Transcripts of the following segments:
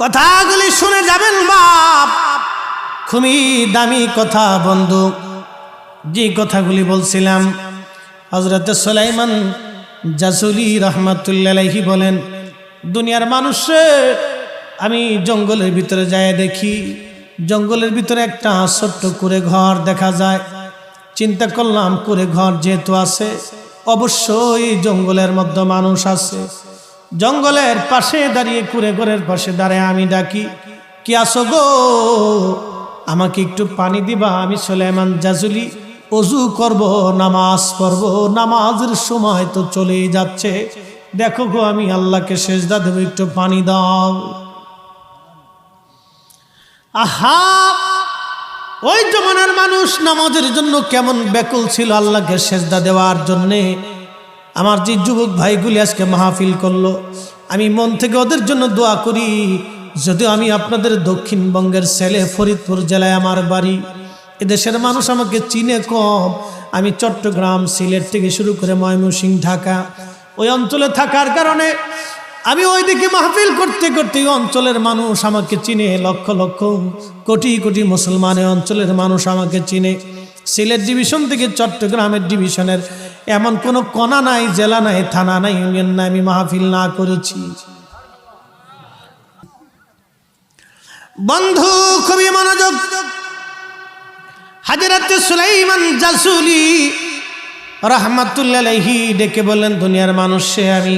কথাগুলি শুনে যাবেন বাপ। খুবই দামি কথা, বন্ধু। যে কথাগুলি বলছিলাম হজরত সোলাইমান জাসুলি রহমতুল্লাহি বলেন, দুনিয়ার মানুষে আমি জঙ্গলের ভিতরে যায় দেখি, জঙ্গলের ভিতরে একটা ছোট্ট করে ঘর দেখা যায়। চিন্তা করলাম করে ঘর যেহেতু আছে, অবশ্যই জঙ্গলের মধ্যে মানুষ আছে। জঙ্গলের পাশে দাঁড়িয়ে কুড়ে ঘরের পাশে দাঁড়ায়, আমি ডাকি, কি আসো গো? আমাকে একটু পানি দিবা, আমি সোলেমান জাজুলি, অজু করব, নামাজ পড়ব, নামাজের সময় তো চলেই যাচ্ছে। দেখো গো, আমি আল্লাহকে সেজদা দেবো, একটু পানি দাও। আহা! ওই জমানার মানুষ নামাজের জন্য কেমন ব্যাকুল ছিল আল্লাহকে সেজদা দেওয়ার জন্যে। আমার যে যুবক ভাইগুলি আজকে মাহফিল করল, আমি মন থেকে ওদের জন্য দোয়া করি, যদিও আমি আপনাদের দক্ষিণবঙ্গের ছেলে ফরিদপুর জেলায় আমার বাড়ি, এদেশের মানুষ আমাকে চিনে কম। আমি চট্টগ্রাম, সিলেট থেকে শুরু করে ময়মনসিংহ, ঢাকা, ওই অঞ্চলে থাকার কারণে আমি ওইদিকে মাহফিল করতে করতে অঞ্চলের মানুষ আমাকে চিনে, লক্ষ লক্ষ কোটি কোটি মুসলমান এই অঞ্চলের মানুষ আমাকে চিনে। সিলেট ডিভিশন থেকে চট্টগ্রামের ডিভিশনের এমন কোনো কণা নাই, জেলা নাই, থানা নাই, ইউনিয়ন নাই, আমি মাহফিল না করেছি। বন্ধু, খুবই মনোযোগ। হাজরাতে সুলাইমান জাসুলি রহমাতুল্লাহি ডেকে বললেন, দুনিয়ার মানুষে আমি।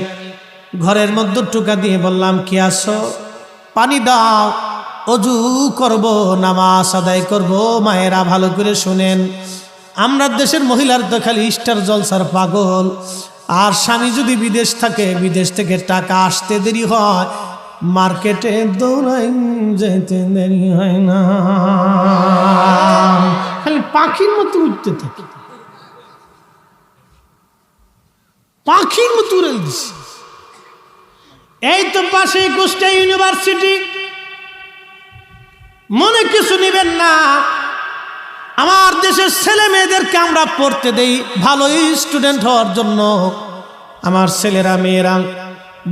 ঘরের মধ্যে টুকা দিয়ে বললাম, কি আসো পানি দাও, অজু করব, নামাজ আদায় করব, মায়েরা ভালো করে শুনেন। আমরা দেশের মহিলার তো খালি স্টার জলসার পাগল। আর স্বামী যদি বিদেশ থাকে, বিদেশ থেকে টাকা আসতে দেরি হয়। মার্কেটে দৌড়াই যেতে দেরি হয় না। খালি পাখির মতো উঠতে থাকে। পাখির মতো দিছে। এই তো পাশে কুষ্টা ইউনিভার্সিটি। মনে কিছু নেবেন না। আমার দেশের ছেলে মেয়েদেরকে আমরা পড়তে দেই ভালো স্টুডেন্ট হওয়ার জন্য। আমার ছেলেরা, মেয়েরা,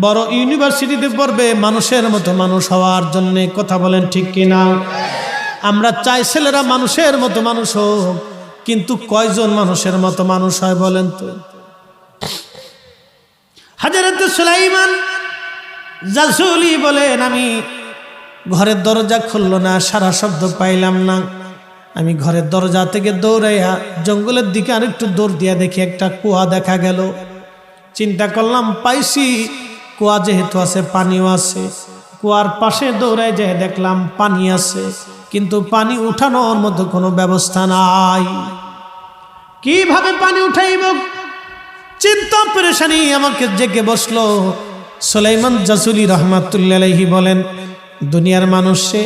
বড় ইউনিভার্সিটিতে পড়বে, মানুষের মতো মানুষ হওয়ার জন্য কথা বলেন ঠিক কিনা? আমরা চাই ছেলেরা মানুষের মতো মানুষ হোক, কিন্তু কয়জন মানুষের মতো মানুষ হয় বলেন তো? হাজারাতে সুলাইমান জাসুলি বলেন, আমি ঘরের দরজা খুললো না, সারা শব্দ পাইলাম না। আমি ঘরের দরজা থেকে দৌড়াইয়া জঙ্গলের দিকে আরেকটু দৌড় দিয়া দেখি একটা কুয়া দেখা গেল। চিন্তা করলাম, পাইছি। কুয়া যেহেতু আছে, পানিও আছে। কুয়ার পাশে দৌড়ায় যেয়ে দেখলাম পানি আছে, কিন্তু পানি উঠানোর মতো কোনো ব্যবস্থা নাই। কীভাবে পানি উঠাইব? চিন্তা, পেরেশানি আমাকে জেগে বসল। সোলাইমান জাসুলি রহমাতুল্লাহি বলেন, দুনিয়ার মানুষে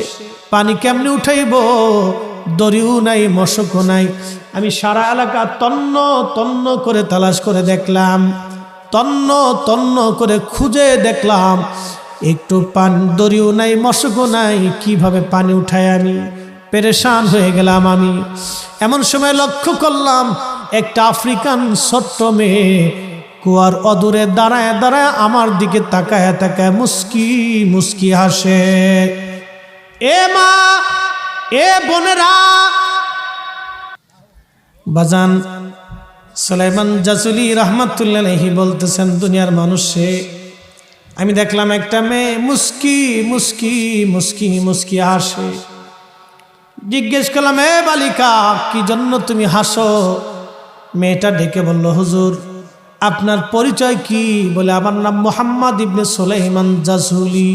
পানি কেমনে উঠাইব? দড়িও নাই, মশকও নাই। আমি সারা এলাকা তন্ন তন্ন করে তালাশ করে দেখলাম, তন্ন তন্ন করে খুঁজে দেখলাম, একটু পান, দড়িও নাই, মশকও নাই, কীভাবে পানি উঠাই আমি? পেরেশান হয়ে গেলাম আমি। এমন সময় লক্ষ্য করলাম, একটা আফ্রিকান ছোট্ট মেয়ে কুয়ার অদূরে দাঁড়ায় দাঁড়ায় আমার দিকে তাকায় তাকায় মুস্কি মুস্কি হাসে। এ মা এ বোনেরা। বাজান সুলাইমান জাসুলি রহমতুল্লাহি বলতেছেন, দুনিয়ার মানুষে আমি দেখলাম একটা মেয়ে মুস্কি মুস্কি মুস্কি মুস্কি হাসে। জিজ্ঞেস করলাম, এ বালিকা, কি জন্য তুমি হাসো? মেয়েটা ডেকে বলল, হুজুর, আপনার পরিচয় কি? বলে, আমার নাম মোহাম্মদ ইবনে সোলাইমান জাসুলি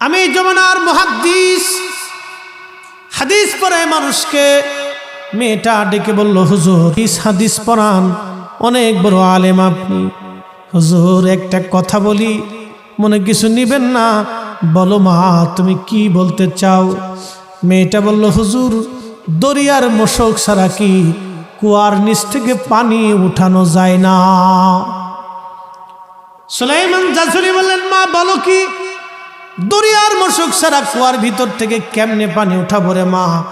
আমি যমুনার মহাদ্দিস হাদিস পড়ে মানুষকে। মেয়েটা ডেকে বলল, হুজুর ইস হাদিস পড়ান? অনেক বড় আলেম আপনি। হুজুর, একটা কথা বলি, মনে কিছু নিবেন না? বলো মা, তুমি কি বলতে চাও? মেয়েটা বলল, হুজুর, দরিয়ার মশক ছাড়া কি কুয়ার নিচ থেকে পানি উঠানো যায় না? সুলাইমান জাসুরি বললেন, মা, বলো কি দরিয়ার মশক ছাড়া কুয়ার ভিতর থেকে কেমনে পানি উঠাবো রে মা?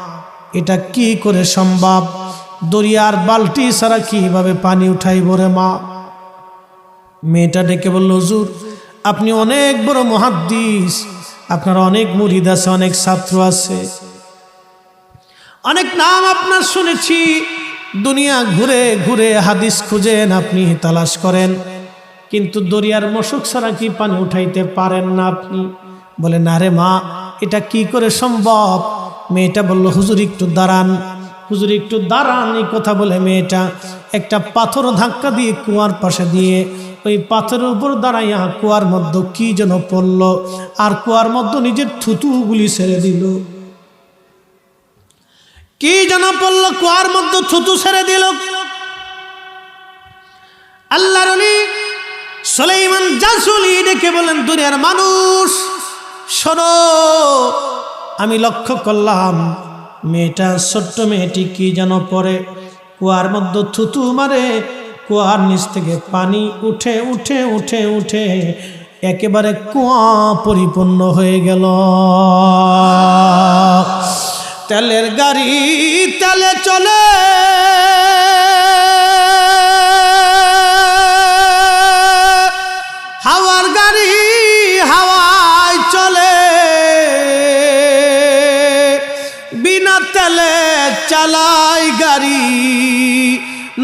এটা কি করে সম্ভব? দরিয়ার বালতি ছাড়া কীভাবে পানি উঠাইব রে মা? মেয়েটা ডেকে বলল, হুজুর, আপনি অনেক বড় মহাদ্দিস। আপনার অনেক মুরিদ আছে, অনেক ছাত্র আছে। অনেক নাম আপনার শুনেছি। দুনিয়া ঘুরে ঘুরে হাদিস খুঁজেন, আপনি তালাশ করেন। কিন্তু দরিয়ার মশুক ছাড়া কি পানি উঠাইতে পারেন না আপনি? বলে, না রে মা, এটা কি করে সম্ভব? মেয়েটা বলল, হুজুর একটু দাঁড়ান, হুজুর একটু দাঁড়ান, এই কথা বলে মেয়েটা একটা পাথর ধাক্কা দিয়ে কুয়ার পাশে দিয়ে ওই পাথরের উপর দাঁড়াইয়া কুয়ার মধ্যে কি যেন পড়ল, আর কুয়ার মধ্যে নিজের থুতুগুলি ছেড়ে দিল। কি যেন পড়ল, কুয়ার মধ্যে থুতু ছেড়ে দিল। আল্লাহর অলি সুলাইমান জাসুলি ডেকে বলেন দুনিয়ার মানুষ শোনো, আমি লক্ষ্য করলাম মেয়েটা, ছোট্ট মেয়েটি কি যেন পরে কুয়ার মধ্যে থুতু মারে, কুয়ার নিচ থেকে পানি উঠে উঠে উঠে উঠে একেবারে কুয়া পরিপূর্ণ হয়ে গেল। তেলের গাড়ি তেলে চলে।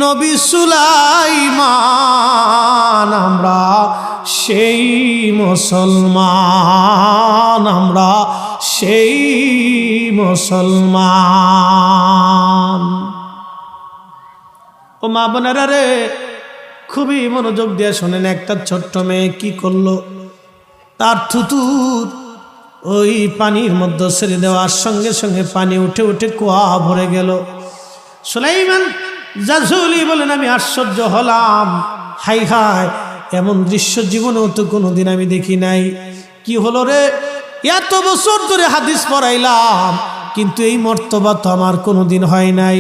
নবী সুলাইমান, আমরা সেই মুসলমান, আমরা সেই মুসলমান। ও মা বোনেরা রে, খুবই মনোযোগ দিয়ে শোনেন, একটা ছোট্ট মেয়ে কি করল? তার থুতুর ওই পানির মধ্যে ছেড়ে দেওয়ার সঙ্গে সঙ্গে পানি উঠে উঠে কুয়া ভরে গেল। সুলাইমান জাজুলি বলেন, আমি আশ্চর্য হলাম। হাই হাই, এমন দৃশ্য জীবনেও তো কোনোদিন আমি দেখি নাই। কি হলো রে? এত বছর ধরে হাদিস পড়াইলাম, কিন্তু এই মর্তবা তো আমার কোনোদিন হয় নাই।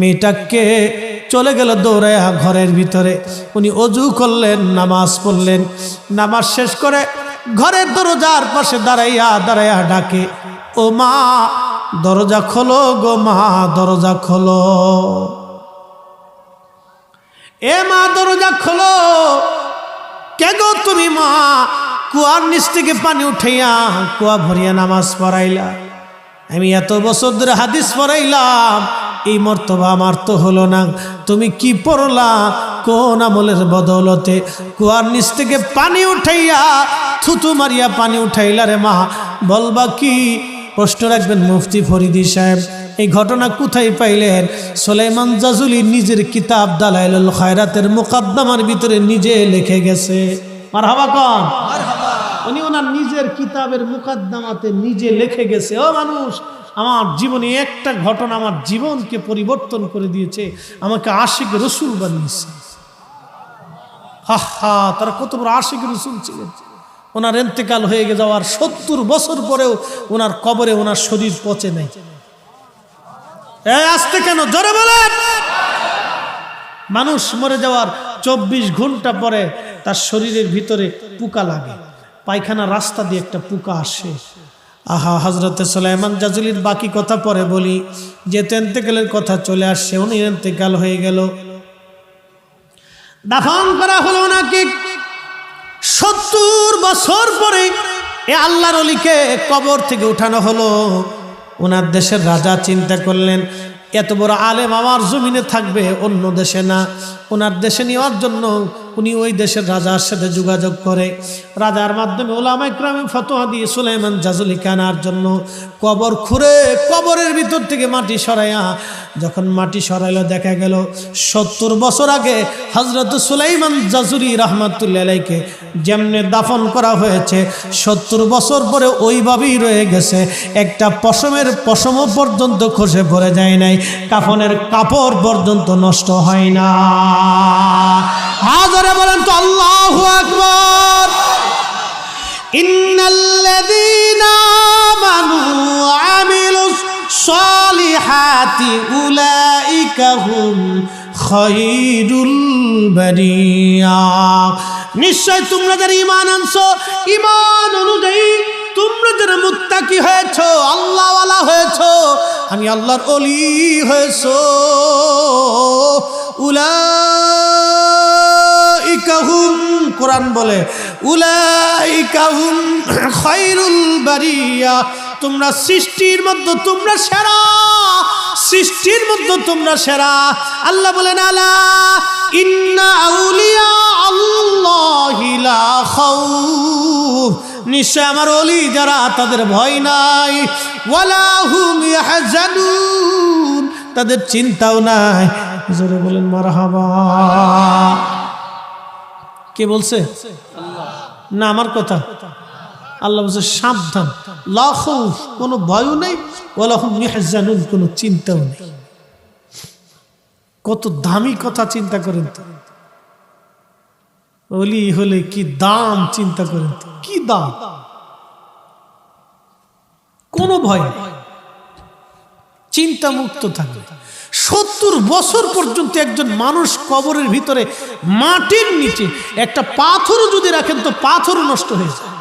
মেয়েটাকে চলে গেল দৌড়াইয়া ঘরের ভিতরে। উনি অজু করলেন, নামাজ পড়লেন। নামাজ শেষ করে ঘরের দরজার পাশে দাঁড়াইয়া দাঁড়াইয়া ডাকে, ও মা, দরজা খোলো গো মা, দরজা খোলো। এ মা দরজা খোলো। কে গো তুমি মা? কুয়ার নিচ থেকে পানি উঠাইয়া কুয়া ভরিয়া নামাজ পড়াইলা। আমি এত বছর ধরে হাদিস পড়াইলাম, এই মর্তবা আমার তো হলো না। তুমি কি পড়লা? কোন আমলের বদৌলতে কুয়ার নিচ থেকে পানি উঠাইয়া থুতু মারিয়া পানি উঠাইলা রে মা? বলবা কি? প্রশ্ন রাখবেন মুফতি ফরিদি সাহেব, এই ঘটনা কোথায় পাইলেন? সোলাইমান জাজুলি নিজের কিতাব দালাইল খায়রাতের মোকাদ্দমার ভিতরে নিজে লিখে গেছে। আর হাবা কন। উনি ওনার নিজের কিতাবের মুকাদ্দামাতে নিজে লিখে গেছে। ও মানুষ, আমার জীবনে একটা ঘটনা আমার জীবনকে পরিবর্তন করে দিয়েছে। আমাকে আশিক রসুল বানিয়েছে। হা হা তারা কত বড় আশিক রসুল ছিলেন। ওনার এন্তেকাল হয়ে যাওয়ার সত্তর বছর পরেও ওনার কবরে ওনার শরীর পচে নেই। আসতে কেন? জোরে বলেন! মানুষ মরে যাওয়ার চব্বিশ ঘণ্টা পরে তার শরীরের ভিতরে পোকা লাগে। পায়খানা রাস্তা দিয়ে একটা পোকা আসে। আহা হজরতে সোলাইমান জাজুলির বাকি কথা পরে বলি যেহেতু এন্তেকালের কথা চলে আসছে, উনি এন্তেকাল হয়ে গেল। দাফন করা হলো নাকি? সত্তর বছর পরে এ আল্লাহর অলিকে কবর থেকে উঠানো হলো। ওনার দেশের রাজা চিন্তা করলেন, এত বড় আলেম আমার জমিনে থাকবে, অন্য দেশে না। ওনার দেশে নেওয়ার জন্য উনি ওই দেশের রাজার সাথে যোগাযোগ করে। রাজার মাধ্যমে ওলামা ইকরামে ফতোয়া দিয়ে সুলাইমান জাজুলি আনার জন্য কবর খুঁড়ে কবরের ভিতর থেকে মাটি সরাইয়া, যখন মাটি সরাইলো দেখা গেল সত্তর বছর আগে হজরত সুলাইমান জাজুরি রহমতুল্লাহকে যেমনে দাফন করা হয়েছে, সত্তর বছর পরে ওইভাবেই রয়ে গেছে। একটা পশমের পশম পর্যন্ত খসে পড়ে যায় নাই, কাফনের কাপড় পর্যন্ত নষ্ট হয় না। হাজারে বলেন তো আল্লাহ আকবর। নিশ্চয় তোমরা যারা ঈমান আনছো, ঈমান অনুযায়ী তোমরা যারা মুত্তাকি হয়েছো, আল্লাহওয়ালা হয়েছো, আমি আল্লাহর অলি হয়েছো। উলা উলাইকাহুম, কোরআন বলে, উলাইকাহুম খায়রুল বারিয়া, তোমরা সৃষ্টির মধ্যে তোমরা সেরা, সৃষ্টির মধ্যে তোমরা সেরা। আল্লাহ বলেন, আলা ইন্না আউলিয়া আল্লাহি লা খাউফ। নিশ্চয় আমার অলি যারা তাদের ভয় নাই। ওয়ালা হুম ইয়াহজানুন। তাদের চিন্তাও নাই। জোরে বলেন, মারহাবা। কে বলছে? না, আমার কথা। আল্লাহ বলছে, সাবধান। লাখৌফ কোনো ভয়ও নেই ইয়াহজানুন কোনো চিন্তাও নেই। কত দামি কথা চিন্তা করেন তো। অলি হলে কি দাম চিন্তা করেন কি দাম? কোনো ভয় নেই। চিন্তা মুক্ত থাকবে। সত্তর বছর পর্যন্ত একজন মানুষ কবরের ভিতরে, মাটির নিচে, একটা পাথরও যদি রাখেন তো পাথরও নষ্ট হয়ে যায়।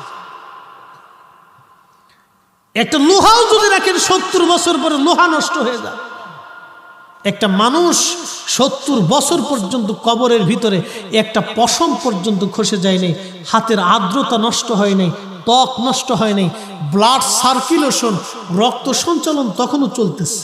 একটা লোহাও যদি রাখেন, সত্তর বছর পরে লোহা নষ্ট হয়ে যায়। একটা মানুষ সত্তর বছর পর্যন্ত কবরের ভিতরে, একটা পশম পর্যন্ত খসে যায় নাই, হাতের আর্দ্রতা নষ্ট হয় নাই ত্বক নষ্ট হয়নি ব্লাড সার্কুলেশন রক্ত সঞ্চালন তখনও চলতেছে।